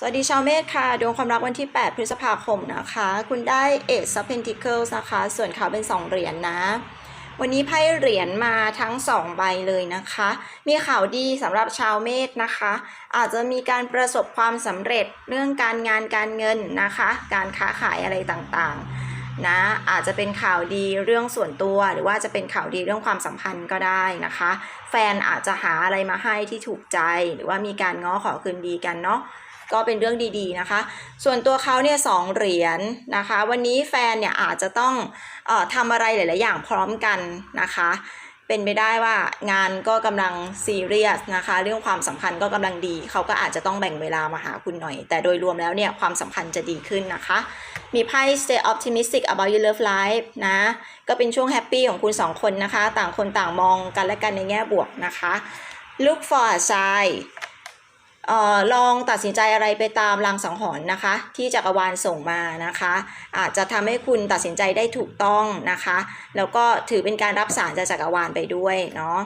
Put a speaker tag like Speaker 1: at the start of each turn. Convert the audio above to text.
Speaker 1: สวัสดีชาวเมษค่ะ ดวงความรักวันที่ 8 พฤษภาคมนะคะ คุณได้ Ace of Pentacles นะคะ ส่วนเขาเป็น 2 เหรียญนนะ วันนี้ไพ่เหรียญมาทั้ง 2 ใบเลยนะคะ มีข่าวดีสำหรับชาวเมษนะคะ อาจจะมีการประสบความสำเร็จเรื่องการงานการเงินนะคะ การค้าขายอะไรต่างๆนะ อาจจะเป็นข่าวดีเรื่องส่วนตัว หรือว่าจะเป็นข่าวดีเรื่องความสัมพันธ์ก็ได้นะคะ แฟนอาจจะหาอะไรมาให้ที่ถูกใจ หรือว่ามีการง้อขอคืนดีกันเนาะ ก็เป็นเรื่องดีๆนะคะ ส่วนตัวเขาเนี่ยสองเหรียญนะคะ วันนี้แฟนเนี่ยอาจจะต้องเออทำอะไรหลายๆอย่างพร้อมกันนะคะ เป็นไปได้ว่างานก็กำลังซีเรียสนะคะ เรื่องความสัมพันธ์ก็กำลังดี เขาก็อาจจะต้องแบ่งเวลามาหาคุณหน่อย แต่โดยรวมแล้วเนี่ยความสัมพันธ์จะดีขึ้นนะคะ มีไพ่ stay optimistic about your love life นะ ก็เป็นช่วงแฮปปี้ของคุณสองคนนะคะ ต่างคนต่างมองกันและกันในแง่บวกนะคะ look for a sign ออลองตัดสินใจอะไรไปตามรางสังหรณ์นะคะ ที่จักรวาลส่งมานะคะ อาจจะทำให้คุณตัดสินใจได้ถูกต้องนะคะ แล้วก็ถือเป็นการรับสารจากจักรวาลไปด้วยเนาะ